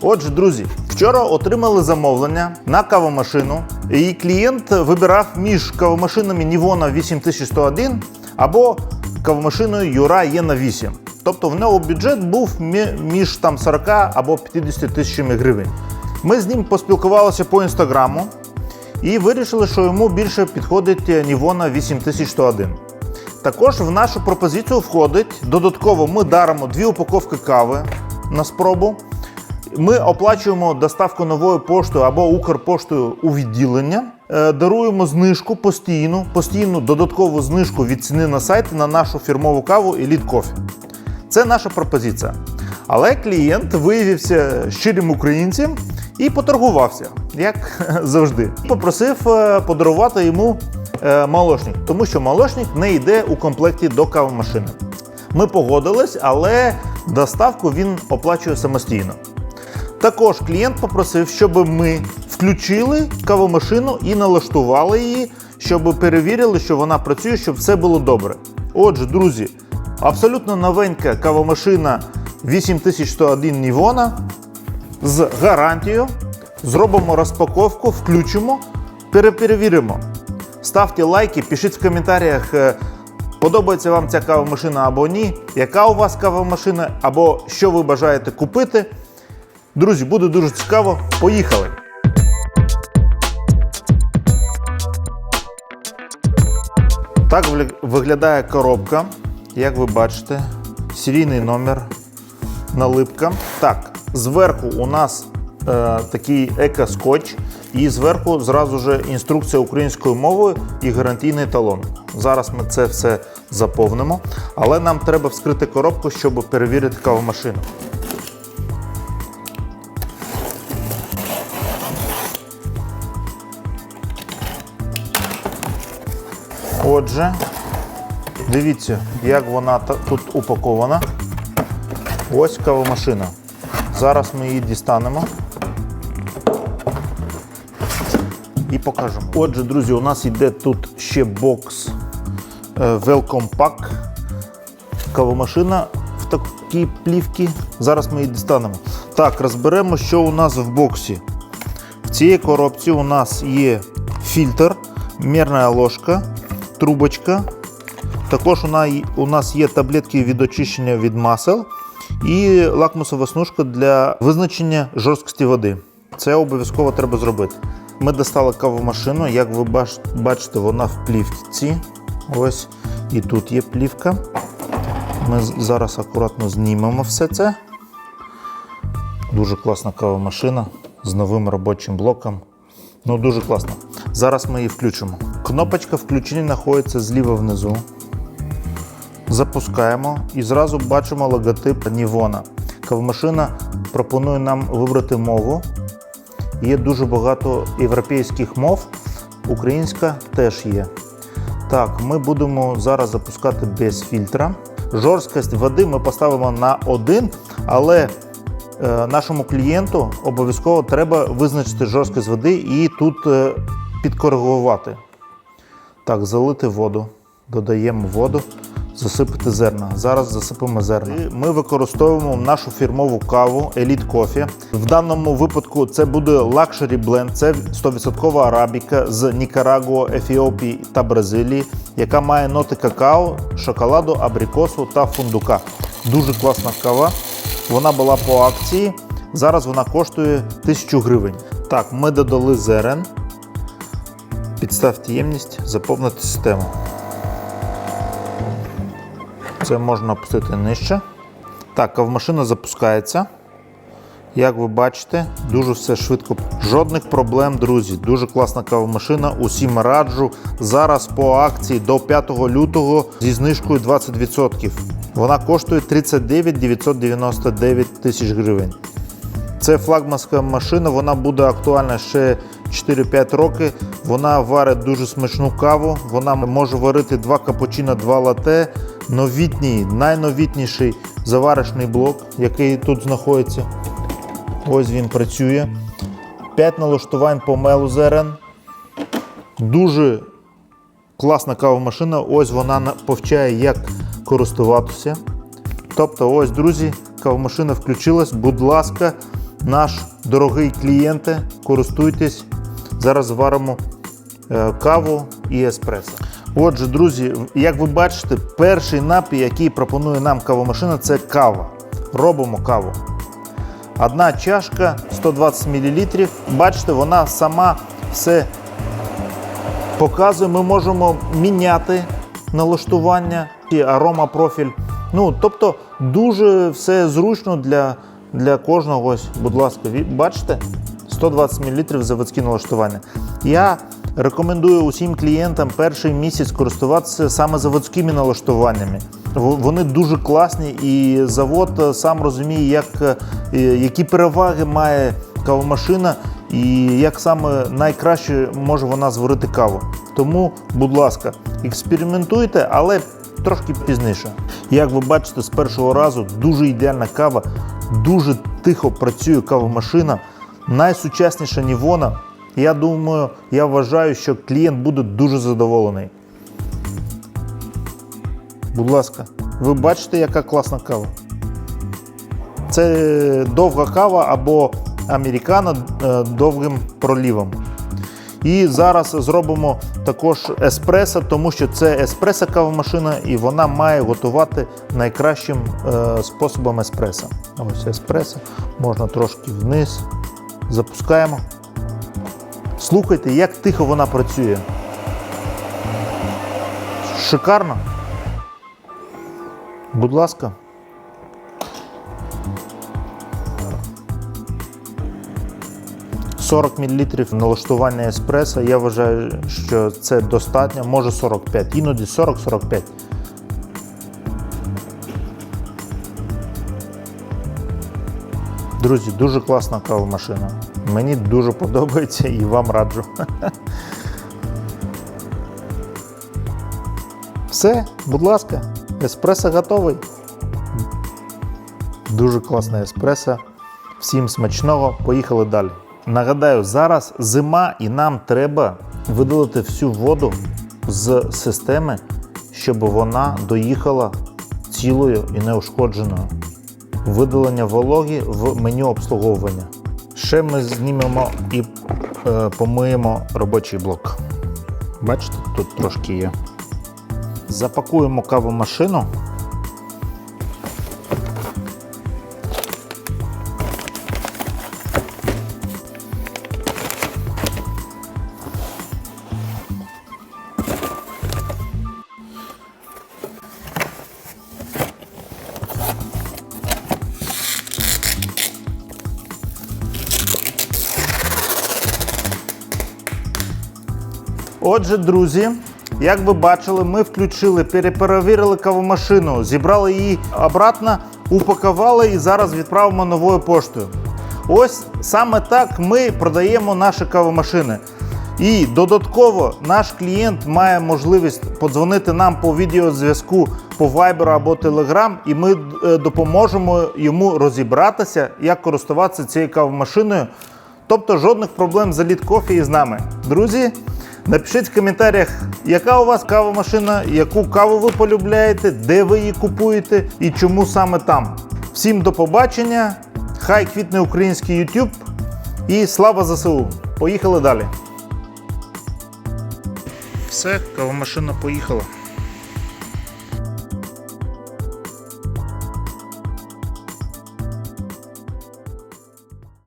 Отже, друзі, вчора отримали замовлення на кавомашину, і клієнт вибирав між кавомашинами Nivona 8101 або кавомашиною Юра Єна 8. Тобто в нього бюджет був між там 40 або 50 тисячами гривень. Ми з ним поспілкувалися по інстаграму і вирішили, що йому більше підходить Nivona 8101. Також в нашу пропозицію входить додатково ми даримо дві упаковки кави на спробу. Ми оплачуємо доставку новою поштою або Укрпоштою у відділення. Е, Даруємо знижку постійну, постійну додаткову знижку від ціни на сайті на нашу фірмову каву Elite Coffee. Це наша пропозиція. Але клієнт виявився щирим українцем і поторгувався, як завжди. Попросив е, подарувати йому е, молочник, тому що молочник не йде у комплекті до кавомашини. Ми погодились, але доставку він оплачує самостійно. Також клієнт попросив, щоб ми включили кавомашину і налаштували її, щоб перевірили, що вона працює, щоб все було добре. Отже, друзі, абсолютно новенька кавомашина 8101 Нівона з гарантією. Зробимо розпаковку, включимо, переперевіримо. Ставте лайки, пишіть в коментарях, е, подобається вам ця кавомашина або ні, яка у вас кавомашина, або що ви бажаєте купити. Друзі, буде дуже цікаво. Поїхали! Так виглядає коробка. Як ви бачите, серійний номер, налипка. Так, зверху у нас е, такий еко-скотч, і зверху зразу же інструкція українською мовою і гарантійний талон. Зараз ми це все заповнимо, але нам треба вскрити коробку, щоб перевірити кавомашину. Отже, дивіться, як вона тут упакована. Ось кавомашина. Зараз ми її дістанемо і покажемо. Отже, друзі, у нас йде тут ще бокс е, Welcome Pack. Кавомашина в такій плівці. Зараз ми її дістанемо. Так, розберемо, що у нас в боксі. В цій коробці у нас є фільтр, мірна ложка, трубочка. Також у нас є таблетки від очищення від масел і лакмусова смужка для визначення жорсткості води. Це обов'язково треба зробити. Ми достали кавомашину, як ви бачите, вона в плівці. Ось і тут є плівка. Ми зараз акуратно знімемо все це. Дуже класна кавомашина з новим робочим блоком. Ну, дуже класно. Зараз ми її включимо. Кнопочка включення знаходиться зліва внизу. Запускаємо і зразу бачимо логотип Нівона. Кавомашина пропонує нам вибрати мову. Є дуже багато європейських мов, українська теж є. Так, ми будемо зараз запускати без фільтра. Жорсткість води ми поставимо на 1, але е, нашому клієнту обов'язково треба визначити жорсткість води і тут е, підкоригувати. Так, залити воду. Додаємо воду, засипати зерна. Зараз засипемо зерна. І Ми використовуємо нашу фірмову каву Elite Coffee. В даному випадку це буде Luxury Blend, це 100% арабіка з Нікарагуа, Ефіопії та Бразилії, яка має ноти какао, шоколаду, абрикосу та фундука. Дуже класна кава. Вона була по акції. Зараз вона коштує 1000 гривень. Так, ми додали зерен. Підставте ємність, заповнити систему. Це можна опустити нижче. Так, кавмашина запускається. Як ви бачите, дуже все швидко. Жодних проблем, друзі. Дуже класна кавомашина. Усім раджу. Зараз по акції до 5 лютого зі знижкою 20%. Вона коштує 39 999 тисяч гривень. Це флагманська машина, вона буде актуальна ще 4-5 років. Вона варить дуже смачну каву. Вона може варити два капучино, два лате. Новітній, найновітніший заварочний блок, який тут знаходиться. Ось він працює. 5 налаштувань по мелу зерен. Дуже класна кавомашина. Ось вона повчає, як користуватися. Тобто, ось, друзі, кавомашина включилась. Будь ласка, наш дорогий клієнте, користуйтесь. Зараз варимо е, каву і еспресо. Отже, друзі, як ви бачите, перший напій, який пропонує нам кавомашина, це кава. Робимо каву. Одна чашка 120 мл. Бачите, вона сама все показує. Ми можемо міняти налаштування і аромапрофіль. Ну, тобто, дуже все зручно для, для кожного. Ось, будь ласка, бачите? 120 мл заводські налаштування. Я рекомендую усім клієнтам перший місяць користуватися саме заводськими налаштуваннями. Вони дуже класні, і завод е, сам розуміє, як, е, які переваги має кавомашина і як саме найкраще може вона зварити каву. Тому, будь ласка, експериментуйте, але трошки пізніше. Як ви бачите, з першого разу дуже ідеальна кава, дуже тихо працює кавомашина, найсучасніша Нівона. Я думаю, я вважаю, що клієнт буде дуже задоволений. Будь ласка, ви бачите, яка класна кава? Це довга кава або американо е, довгим пролівом. І зараз зробимо також еспресо, тому що це еспресо кавомашина і вона має готувати найкращим е, способом еспресо. Ось еспресо, можна трошки вниз. Запускаємо. Слухайте, як тихо вона працює. Шикарно. Будь ласка. – 40 мл налаштування еспресо. Я вважаю, що це достатньо, може 45, іноді 40-45. Друзі, дуже класна кавомашина. Мені дуже подобається і вам раджу. Все, будь ласка, еспресо готовий. Дуже класне еспресо. Всім смачного, поїхали далі. Нагадаю, зараз зима і нам треба видалити всю воду з системи, щоб вона доїхала цілою і неушкодженою. Видалення вологи в меню обслуговування. Ще ми знімемо і е, помиємо робочий блок. Бачите, тут трошки є. Запакуємо кавомашину. Отже, друзі, як ви бачили, ми включили, переперевірили кавомашину, зібрали її обратно, упакували і зараз відправимо новою поштою. Ось саме так ми продаємо наші кавомашини. І додатково наш клієнт має можливість подзвонити нам по відеозв'язку по Viber або Telegram, і ми е, допоможемо йому розібратися, як користуватися цією кавомашиною. Тобто жодних проблем за лід кофі із нами. Друзі, напишіть в коментарях, яка у вас кавомашина, яку каву ви полюбляєте, де ви її купуєте і чому саме там. Всім до побачення! Хай квітне український YouTube і слава ЗСУ! Поїхали далі. Все, кавомашина поїхала.